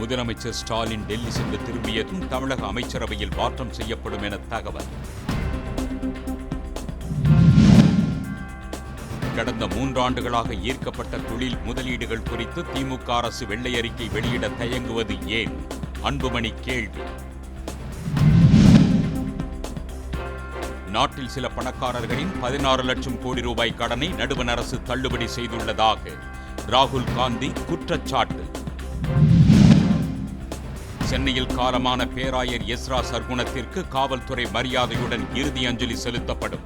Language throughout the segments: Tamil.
முதலமைச்சர் ஸ்டாலின் டெல்லி சென்று திரும்பியதும் தமிழக அமைச்சரவையில் மாற்றம் செய்யப்படும் என தகவல். கடந்த மூன்றாண்டுகளாக ஈர்க்கப்பட்ட தொழில் முதலீடுகள் குறித்து திமுக அரசு வெள்ளை அறிக்கை வெளியிட தயங்குவது ஏன்? அன்புமணி கேள்வி. நாட்டில் சில பணக்காரர்களின் பதினாறு லட்சம் கோடி ரூபாய் கடனை நடுவண் அரசு தள்ளுபடி செய்துள்ளதாக ராகுல் காந்தி குற்றச்சாட்டு. சென்னையில் காலமான பேராயர் எஸ்ரா சர்க்குணத்திற்கு காவல்துறை மரியாதையுடன் இறுதி அஞ்சலி செலுத்தப்படும்.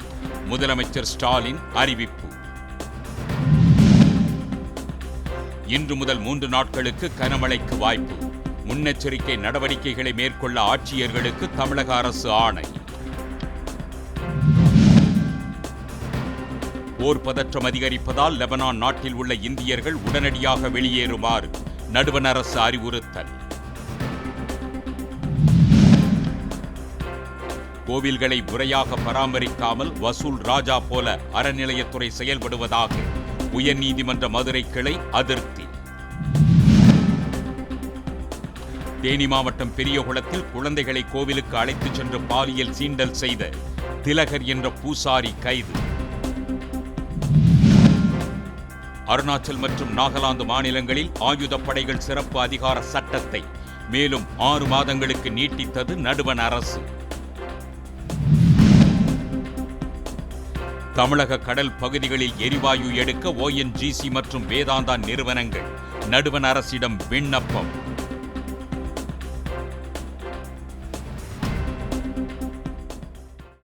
முதலமைச்சர் ஸ்டாலின் அறிவிப்பு. இன்று முதல் மூன்று நாட்களுக்கு கனமழைக்கு வாய்ப்பு. முன்னெச்சரிக்கை நடவடிக்கைகளை மேற்கொள்ள ஆட்சியர்களுக்கு தமிழக அரசு ஆணை. போர் பதற்றம் அதிகரிப்பதால் லெபனான் நாட்டில் உள்ள இந்தியர்கள் உடனடியாக வெளியேறுமாறு நடுவண் அரசு அறிவுறுத்தல். கோவில்களை முறையாக பராமரிக்காமல் வசூல் ராஜா போல அறநிலையத்துறை செயல்படுவதாக உயர்நீதிமன்ற மதுரை கிளை அதிருப்தி. தேனி மாவட்டம் பெரியகுளத்தில் குழந்தைகளை கோவிலுக்கு அழைத்துச் சென்று பாலியல் சீண்டல் செய்த திலகர் என்ற பூசாரி கைது. அருணாச்சல் மற்றும் நாகாலாந்து மாநிலங்களில் ஆயுதப் படைகள் சிறப்பு அதிகார சட்டத்தை மேலும் ஆறு மாதங்களுக்கு நீட்டித்தது நடுவண் அரசு. தமிழக கடல் பகுதிகளில் எரிவாயு எடுக்க ஓஎன்ஜிசி மற்றும் வேதாந்தா நிறுவனங்கள் நடுவண் அரசிடம் விண்ணப்பம்.